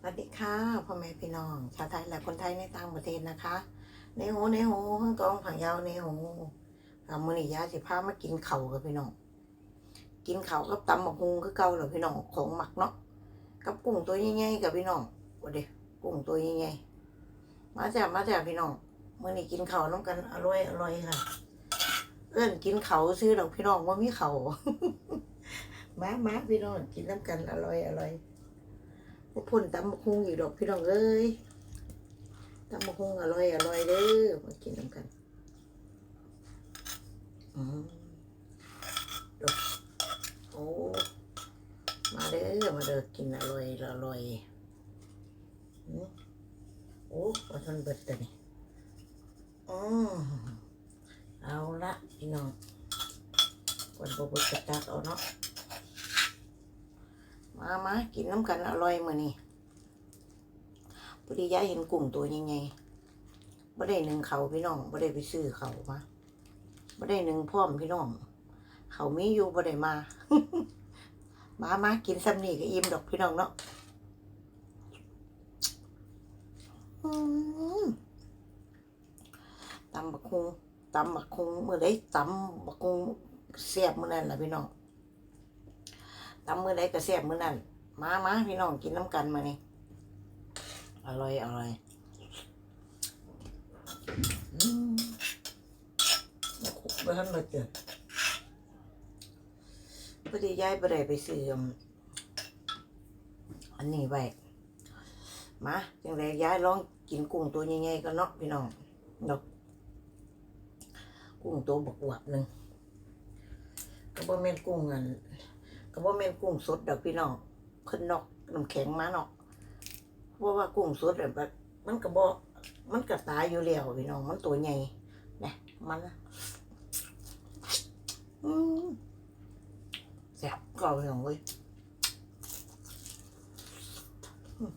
สวัสดีค่ะพ่อแม่พี่น้อง ชาวไทยและคนไทยในต่างประเทศนะคะในโหในโหห้องกองผังยาวในโหอามือนี่ยาสิพามากินเข่ากับพี่น้องกินเข่ากับตำบักฮุงคือเก่าเหรอพี่น้องของหมักเนาะกับกุ้งตัวใหญ่ๆกับพี่น้องว่าเด็กุ้งตัวใหญ่ๆมาจากมาจากพี่น้องมือนี่กินเข่าน้ำกันอร่อยอร่อยค่ะ เอื้อนกินเขาซื้อดอกพี่น้องว่ามีเขามามาพี่น้องกินน้ำกันอร่อยอร่อย พวพ่นตำบักฮุงอีกดอกพี่น้องเอ้ยตำบักฮุงอร่อยอร่อยเด้อมากินน้ำกันอืมดอกโอ้มาเด้อมาเด้อกินอร่อยอร่อยอืมโอ้ปลาทนเบิดตัวนี้อืมเอาละพี่น้องกวนบเบิดกระตักเอาเนาะ มามากินน้ำกันอร่อยมือนี้พอดียายเห็นกุ้งตัวยังไงบ่ได้หนึ่งเขาพี่น้องบ่ได้ไปซื้อเขามาบ่ได้หนึ่งพร้อมพี่น้อง เขามีอยู่บ่ได้มา มามากินซ้ำนี่ก็อิ่มดอกพี่น้องเนาะอืมตำบักคุงตำบักคุงมื้อใดตำบักคุงแซ่บมื้อนั้นแหละพี่น้อง ตำมือใดก็แซ่บมือนั้นมามาพี่น้องกินน้ำกันมานี่อร่อยอร่อยอืมมาคุกไปทันเลยเจ้ะพอดีย้ายไปได้ไปซื้ออันนี้ไว้มาจังไรย้ายลองกินกุ้งตัวใหญ่ๆกันเนาะพี่น้องเนาะกุ้งตัวบกหวับหนึ่งก็บ่แม่นกุ้งอัน ก็บ่แม่นกุ้งสดดอกพี่น้องเพิ่นนอกน้ำแข็งมาเนาะเพราะว่ากุ้งสดแบบมันก็บ่มันก็ตายอยู่แล้วพี่น้องมันตัวใหญ่นะมันอืมแซ่บก็พี่น้องเว้ยอืม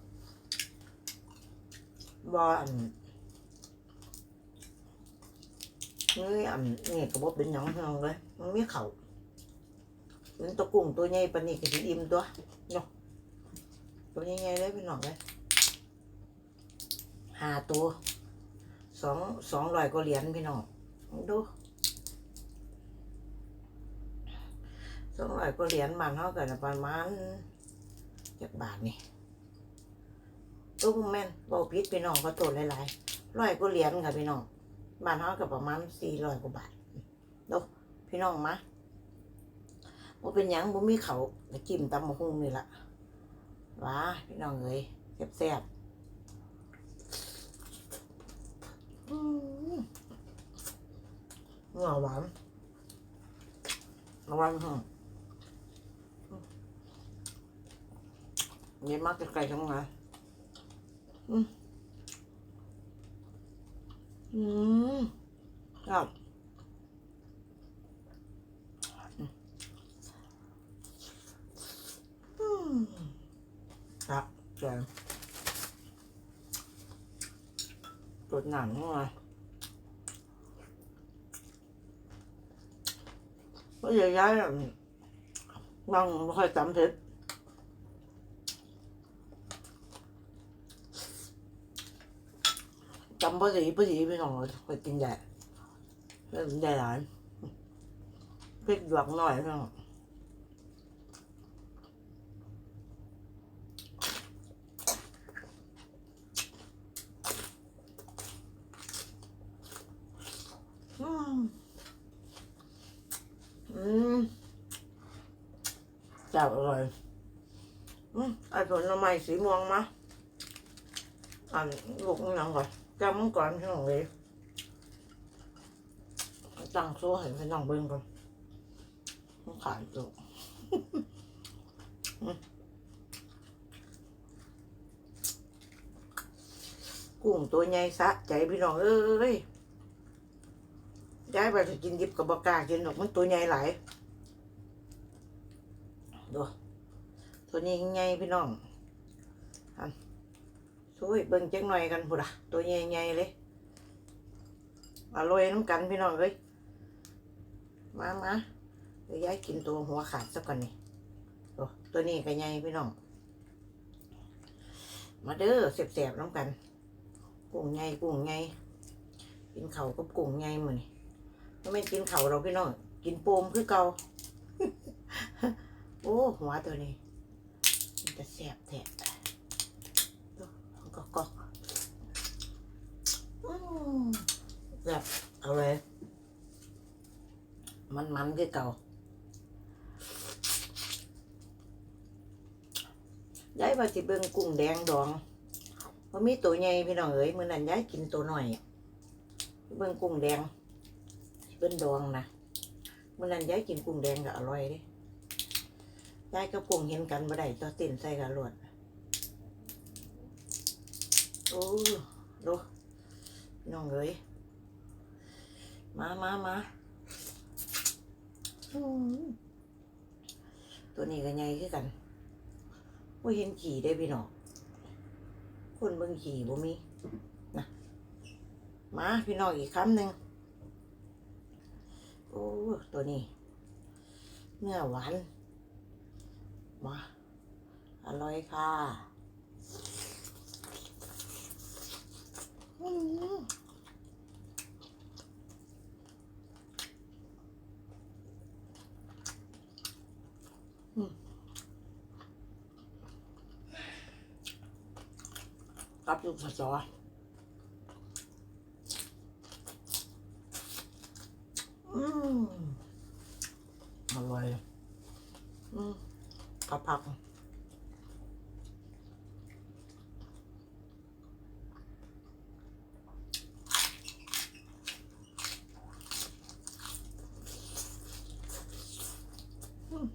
บ่อันนี่อันนี่ก็บ่เป็นหยังพี่น้องเลยมันมีเขา มันตัวกุ้งตัวใหญ่ปานนี้ก็สิอิ่มตัวเนาะตัวใหญ่ๆเลยพี่น้องเลยห้าตัวสองสองร้อยกว่าเหรียญพี่น้องดูสองร้อยกว่าเหรียญมันเท่ากันประมาณเจักบาทนี่ตู้แม่นบอพิษพี่น้องก็ตัวหลายๆร้อยกว่าเหรียญค่ะพี่น้องบ้านเท่ากับประมาณสี่ร้อยกว่าบาทดูพี่น้องมา บ่เป็นหยังบ่มีเขาวก็จิ้มตำมะฮุ่งนี่ละว้าพี่น้องเอ้ยแซ่บๆอืมเนื้อหวานหวานหอมเย็นมากจะไกลทั้งนั้นอืมอืมครับ ครับ แกงตดหนังมาก็ย้ายย้ายแบบางไม่ค่อยจำเท็ดจำภาษีภาษีพี่น้องไปกินใหญ่เริ่มใหญ่หลายพริกหยวกหน่อยน้อง อืมจับอร่อยอืมไอ้ผลไม้สีม่วงมาอ่านลูกนี่นังก่อนจำมันก่อนพี่น้องเลยตั้งโซ่ให้พี่น้องเบิ่งก่อนมันขายตัวกุ้งตัวใหญ่สะใจพี่น้องเอ้ย ย้ายไปจะกินดิบกับบกากินหรอกมันตัวใหญ่หลายดูตัวนี้ใหญ่พี่น้องช่วยเบิ่งจังหน่อยกันพุดะตัวใหญ่ๆเลยอร่อยน้ำกันพี่น้องเลยมามาเดี๋ยวย้ายกินตัวหัวขาดสักก่อนนี่ดูตัวนี้ก็ใหญ่พี่น้อง มาเด้อเสียบๆน้ำกัน กุ้งไงกุ้งไงกินเขากับกุ้งไงมือนี่ ไม่กินเข่าเราพี่น้องกินโปมคือเกาโอ้หัวตัวนี้มันจะแสบแทะก็ก็อืมแบบเอาเลย มันมันคือเก่าย้ายว่าสิเบิ่งกุ้งแดงดองเพราะมีตัวใหญ่พี่น้องเอ๋ยมื้อนั้นย้ายกินตัวหน่อย เบิ่งกุ้งแดง เบิ่งดองนะมื้อนั้นย้ายกินกุ้งแดงก็อร่อยเด้ย้ายกับกุ้งเห็นกันบ่ได้ต่อติ่นใส่กันรวดโอ้ดูน้องเอ๋ยมามามาตัวนี้ก็ใหญ่คือกันว่าเห็นขี่ได้พี่น้องคนเบิ่งขี่บ่มีนะมาพี่น้องอีกคำหนึ่ง โอ้ตัวนี้ เนื้อหวานมาอร่อยค่ะอืมกับลูกผสออืมอร่อยอืม กับผักอืม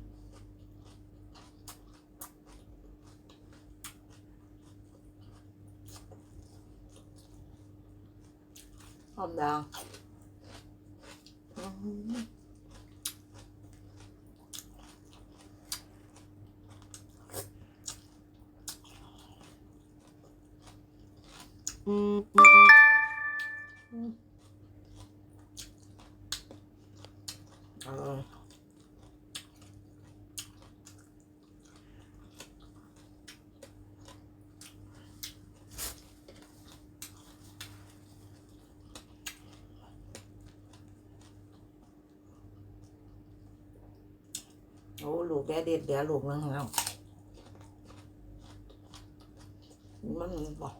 หอมแดงอืมอืมอืมอืมอร่อยโอ้ลูกแกเด็ดเดี๋ยวลูกนึงแล้วมันบอก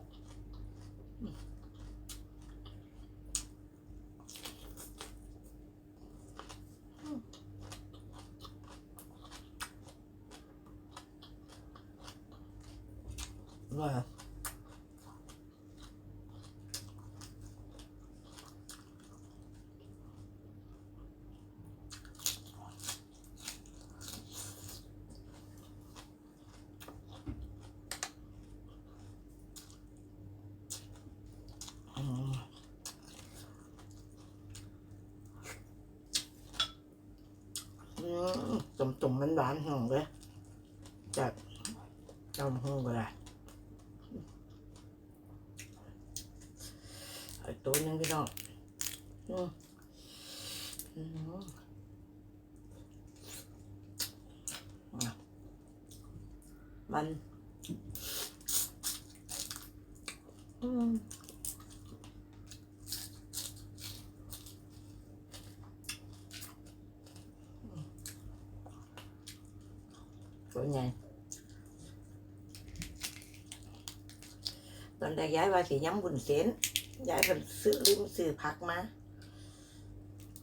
ว่าอืมอืมตุ่ มตุ่มมันหวานหอมเลยจากจำห้องก็ได้ไอ้ตัวหนึงพี่น้องอืมอืมอะมันอืมตัวใหญ่ ตอนแรกย้ายว่าสิย้ำบุญเส้นย้ายเป็นซื้อลืมซื้อผักมา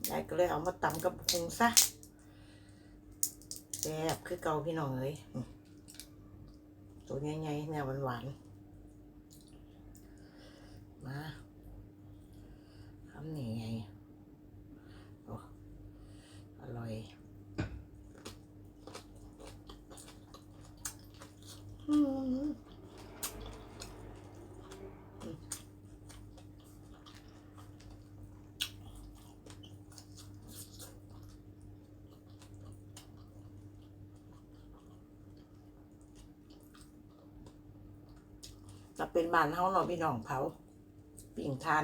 ยายก็เลยเอามาตำกับพุงซะแซ่บคือเกาพี่น้องเอ้ยตัวใหญ่ๆเนี่ยหวานๆมาคำนี้ไงโอ้อร่อยอืม จะเป็นบ้านเฮาเนาะพี่น้องเผาปิ่งทาน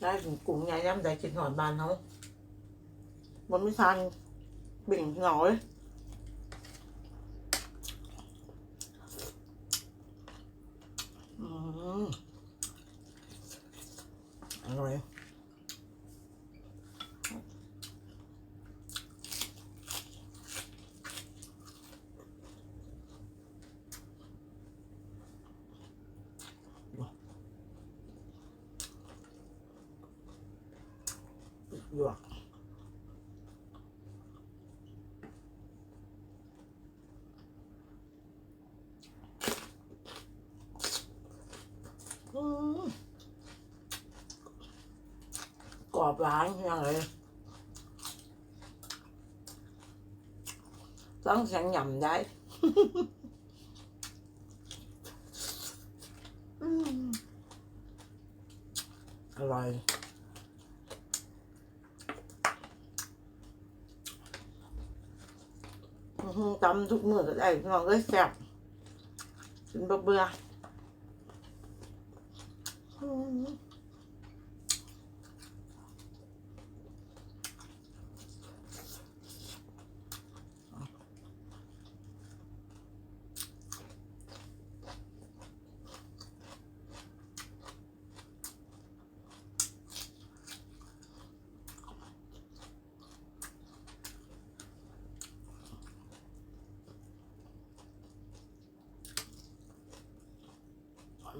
ได้ถึงกลุ่มยายย้ำใจกินหอดบ้านเฮาบนไม่ทานบิ่งหงาเลยอืมอร่อย หยวกอืมกรอบ งเลยต้องแข็งหย่ำได้ อืมอร่อยอื้อหือตำทุกมื้อก็ได้พี่น้องเอ้ยแซ่บกินบ่เบื่อ อื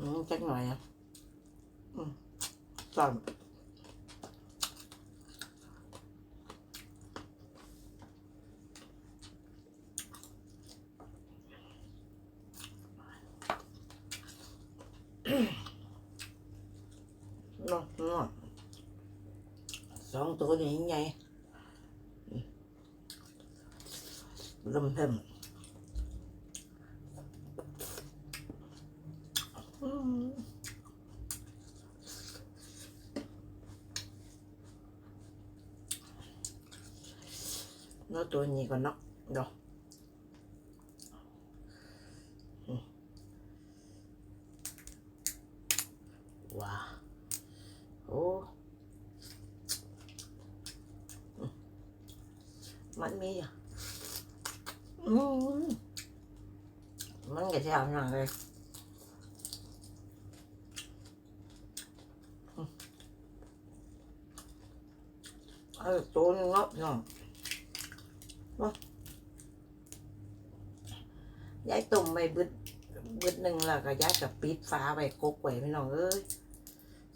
อืมจักหน่อยอะก่อน nó tôi nhìn còn nó. Đâu? Ừ. Wow. Ô mặn mi à? Mặn cái sao nào đây 아, 너는 나, 그냥. Rồi ย้ายต้มไปบึดบึดหนึ่งแล้วก็ย้ายกับปิดฟ้าไว้กกไว้พี่น้องเอ้ย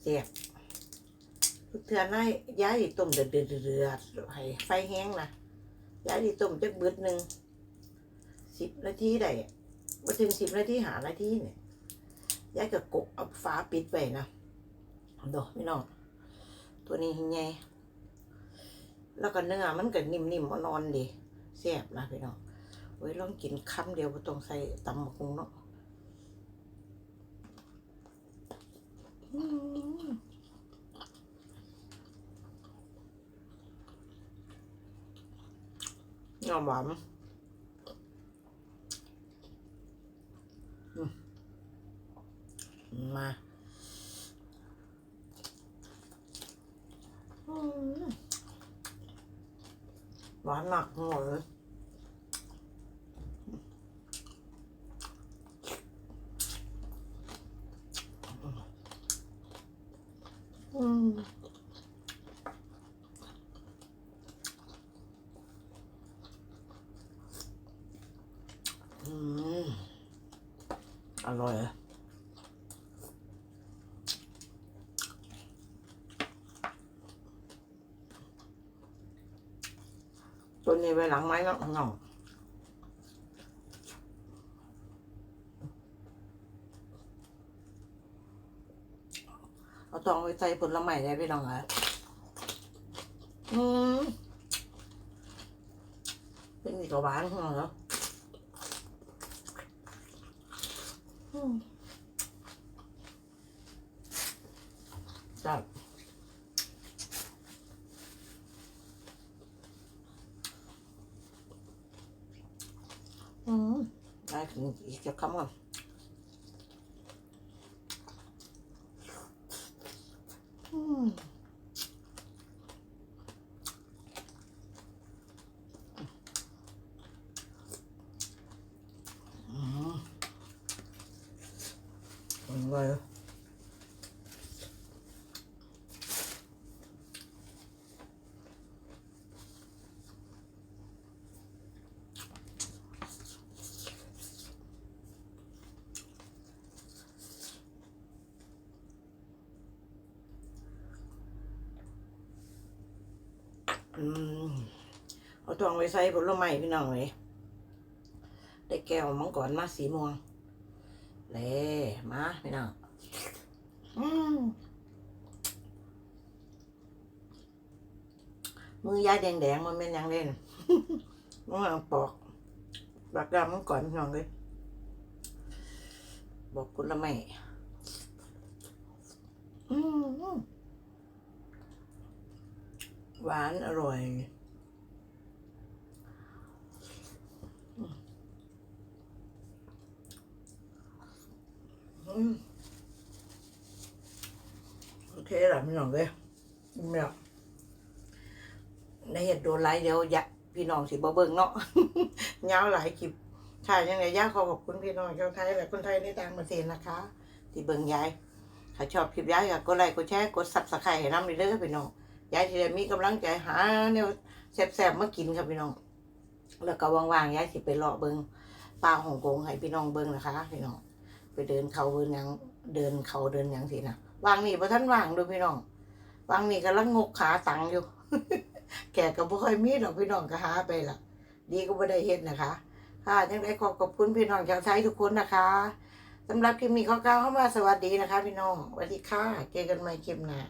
เสียบเทือนให้ย้ายต้มเดือดเดือดเดือดให้ไฟแห้งนะย้ายต้มจักบึดหนึ่งสิบนาทีได้มาถึงสิบนาทีหานาทีเนี่ยย้ายกับกกเอาฟ้าปิดไว้นะดอกพี่น้องตัวนี้ไงแล้วก็เนื้อมันก็นิ่มๆอ่อนๆดี แซ่บนะพี่น้องไว้ลองกินคำเดียวบ่ต้องใส่ตำบักหุงเนาะอืมยอมหวานมมาอืม หวานหนักหมดเลยอืมอืมอร่อย ตัวนี้ไปหลังไม้ก็เงเอาตองไปใส่ผลไม้ได้พี่น้องเหรออืมเป็นอีกหวานเหรออืมจับ 인식하면 음. 음. 뭔가요? เอาตวงไว้ใส่ผลไม้พี่น้องเลยได้แก้วมังกรมาสีม่วงเล่มาพี่น้องมือยายแดงๆมันเป็นยังเล่นมันเอาปอกปากดำมันก่อนพี่น้องเลยบอกคุณละไม่อืม หวานอร่อยโอเคละพี่น้องเลยไม่หรอกในเหตุโดนไลฟ์เดี๋ยวยะพี่น้องสิบ่เบิ่งเนาะยาหลายคลิปค่ะยังไงย่าขอขอบคุณพี่น้องชาวไทยและคนไทยในต่างประเทศนะคะ ที่เบิ่งยายถ้าชอบคลิปยายก็กดไลค์กดแชร์กดซับสไครต์ให้น้ำเด้อๆพี่น้อง ยายจะได้มีกำลังใจหาแนวแซ่บๆมากินครับพี่น้อง แล้วก็ว่างๆยายสิไปเลาะเบิงป่าฮ่องกงให้พี่น้องเบิงนะคะพี่น้องไปเดินเขาเดินหยังเดินเขาเดินหยังสินะวางนี่พระท่านวางดูพี่น้องวางนี่กำลังงกขาตังอยู่ แกก็บ่ค่อยมีดอกพี่น้องก็หาไปละดีก็บ่ได้เฮ็ดนะคะ ค่ะยังไงขอขอบคุณพี่น้องชาวไทยทุกคนนะคะสำหรับคลิปนี้ขอกล่าวเข้ามาสวัสดีนะคะ พี่น้องสวัสดีค่ะเจอกันใหม่คลิปหน้า